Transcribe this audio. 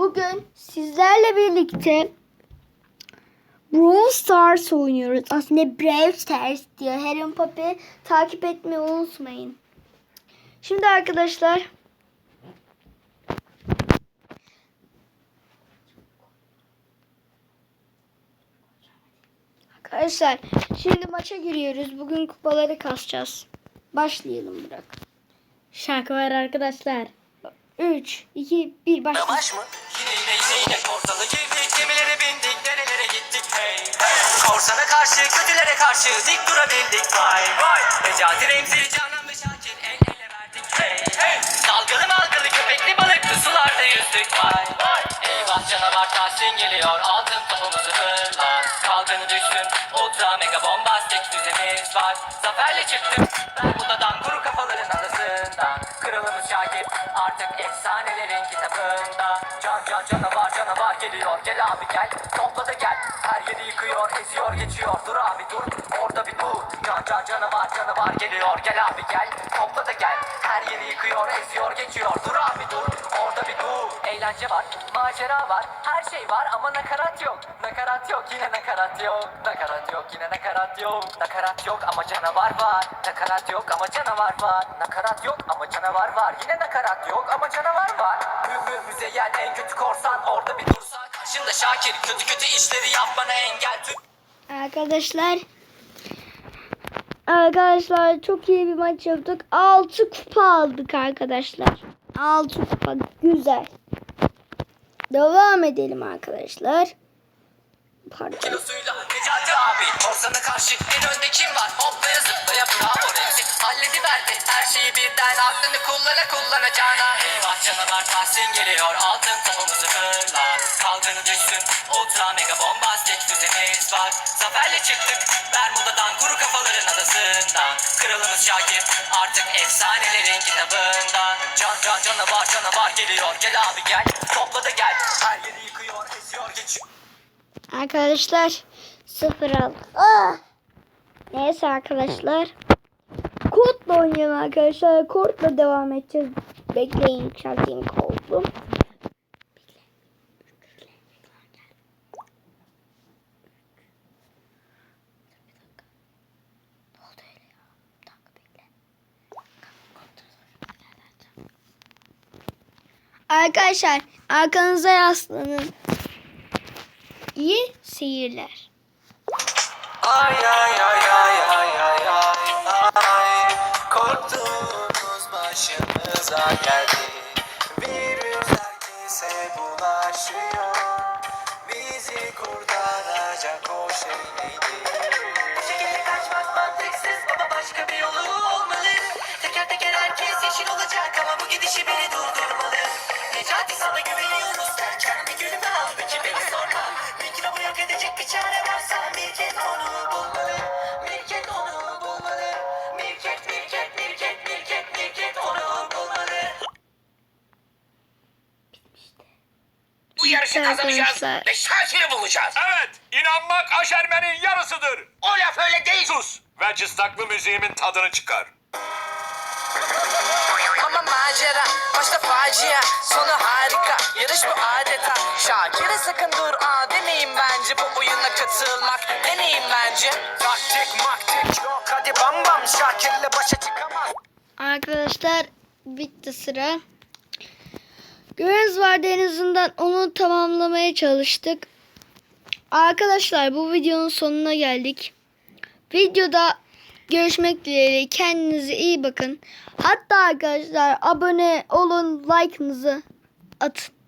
Bugün sizlerle birlikte Brawl Stars oynuyoruz. Aslında Brawl Stars diyor. Heron Papi takip etmeyi unutmayın. Şimdi arkadaşlar Arkadaşlar şimdi maça giriyoruz. Bugün kupaları kasacağız. Başlayalım bırak. Şarkı var arkadaşlar. 3, 2, 1 başla. Yavaş mı? Yine yine korsalı girdik gemilere bindik nerelere gittik? Hey hey. Korsana karşı kötülere karşı dik durabildik. Vay vay. Necati Remzi Canan ve Şakir el ele verdik. Hey hey. Dalgalı malgalı köpekli balıklı sularda yüzdük. Vay vay. Eyvah canavar Tahsin geliyor altın topumuzu hırlar Kalkını düşsün ultra mega bombastik düzenimiz var. Zaferle çıktık Bermuda'dan kuru Şakir artık efsanelerin kitabında. Can can canavar canavar geliyor. Gel abi gel topla da gel. Her yeri yıkıyor eziyor geçiyor. Dur abi dur orada bir dur. Can can canavar canavar geliyor. Gel abi gel topla da gel. Her yeri yıkıyor eziyor geçiyor. Dur abi dur Eğlence var macera var Her şey var ama nakarat yok. Nakarat yok yine nakarat yok. Nakarat yok yine nakarat yok. Nakarat yok ama canavar var. Nakarat yok ama canavar var. Nakarat yok ama canavar var. Yine nakarat yok ama canavar var. Hü hü müzeyyen en kötü korsan Orada bir dursa karşında Şakir. Kötü kötü işleri yapmana engel Arkadaşlar Arkadaşlar çok iyi bir maç yaptık. 6 kupa aldık arkadaşlar. 6 kupa güzel. Devam edelim arkadaşlar. Pardon. kilosuyla Necati abi Korsana karşı en önde kim var? Hoplaya zıplaya bravo Remzi Hallediverdi her şeyi birden Aklını kullana kullanacağına Eyvah canavar Tahsin geliyor Altın topumuzu hırlar Kalkını düşsün Ultra mega bombastik düzenimiz var. Zaferle çıktık Bermuda'dan kuru kafaların adasından Kralımız Şakir artık efsanelerin kitabında Can can canavar canavar geliyor Gel abi gel topla da gel Her yeri yıkıyor esiyor geçiyor Arkadaşlar 0 aldık. Ah! Neyse arkadaşlar. Kodla oynayalım arkadaşlar. Kodla devam edeceğiz. Bekleyin çalayım kodu. Arkadaşlar arkanıza yaslanın. İyi seyirler. Ay ay ay ay ay ay ay ay Korktuğumuz başımıza geldi Virüs herkese bulaşıyor Bizi kurtaracak o şey neydi? Bu şekilde kaçmak mantıksız baba başka bir yolu olmalı Teker teker herkes yeşil olacak ama bu gidişi biri durdurmalı Necati sana güveniyoruz derken bir gülme aldı ki beni sorma Mikrobı yok edecek bir çare varsa Mirket onu bulmalı Mirket onu bulmalı Mirket Mirket Mirket Mirket Mirket onu bulmalı Bu yarışı kazanacağız arkadaşlar. ve Şakir'i bulacağız. Evet, inanmak aşermenin yarısıdır. O laf öyle değil. Sus ve cıstaklı müziğimin tadını çıkar. Macera. Başta facia sonu harika. Yarış bu adeta. Şakir'e sakın dur aa demeyin bence Bu oyuna katılmak. Deneyim bence. Taktik maktik yok. Hadi bam bam Şakir'le başa çıkamaz. Arkadaşlar bitti sıra. Görev vardı en onu tamamlamaya çalıştık. Arkadaşlar bu videonun sonuna geldik. Videoda görüşmek dileğiyle kendinize iyi bakın. Hatta arkadaşlar abone olun like'ınızı atın.